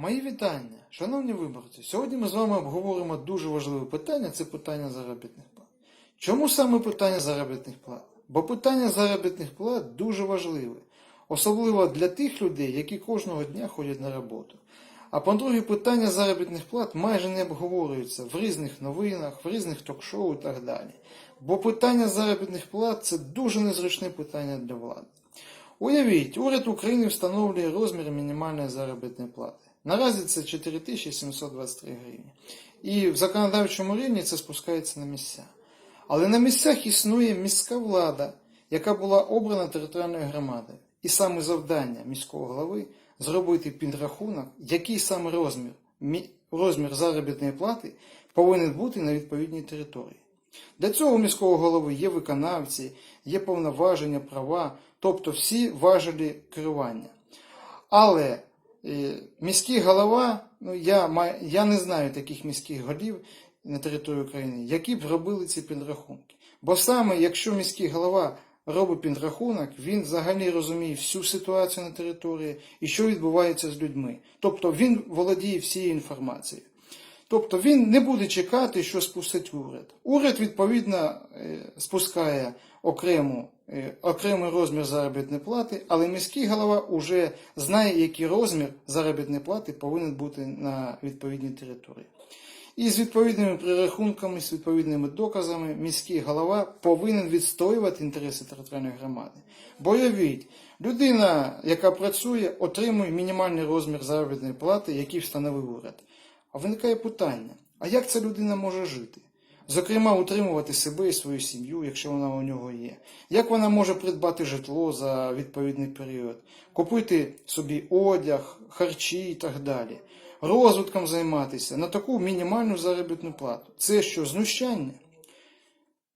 Мої вітання, шановні виборці. Сьогодні ми з вами обговоримо дуже важливе питання це питання заробітних плат. Чому саме питання заробітних плат? Бо питання заробітних плат дуже важливе, особливо для тих людей, які кожного дня ходять на роботу. А по-друге, питання заробітних плат майже не обговорюється в різних новинах, в різних ток-шоу і так далі. Бо питання заробітних плат це дуже незручне питання для влади. Уявіть, уряд України встановлює розмір мінімальної заробітної плати. Наразі це 4723 гривні. І в законодавчому рівні це спускається на місця. Але на місцях існує міська влада, яка була обрана територіальною громадою. І саме завдання міського голови зробити підрахунок, який саме розмір, мі- розмір заробітної плати повинен бути на відповідній території. Для цього у міського голови є виконавці, є повноваження, права, тобто всі важелі керування. Але міський голова, ну я, маю я не знаю таких міських голів на території України, які б робили ці підрахунки. Бо саме якщо міський голова робить підрахунок, він взагалі розуміє всю ситуацію на території і що відбувається з людьми. Тобто він володіє всією інформацією. Тобто він не буде чекати, що спустить уряд. Уряд, відповідно, е, спускає окрему, е, окремий розмір заробітної плати, але міський голова вже знає, який розмір заробітної плати повинен бути на відповідній території. І з відповідними прирахунками, з відповідними доказами міський голова повинен відстоювати інтереси територіальної громади. Бо уявіть, людина, яка працює, отримує мінімальний розмір заробітної плати, який встановив уряд. А виникає питання: а як ця людина може жити? Зокрема, утримувати себе і свою сім'ю, якщо вона у нього є. Як вона може придбати житло за відповідний період, купити собі одяг, харчі і так далі, розвитком займатися на таку мінімальну заробітну плату? Це що, знущання?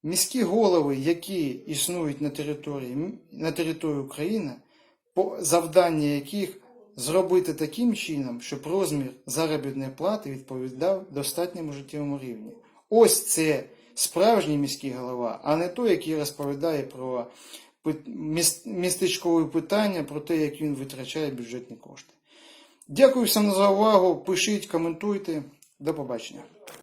Міські голови, які існують на території, на території України, завдання яких зробити таким чином, щоб розмір заробітної плати відповідав достатньому життєвому рівні. Ось це справжній міський голова, а не той, який розповідає про містечкове питання, про те, як він витрачає бюджетні кошти. Дякую всім за увагу. Пишіть, коментуйте. До побачення.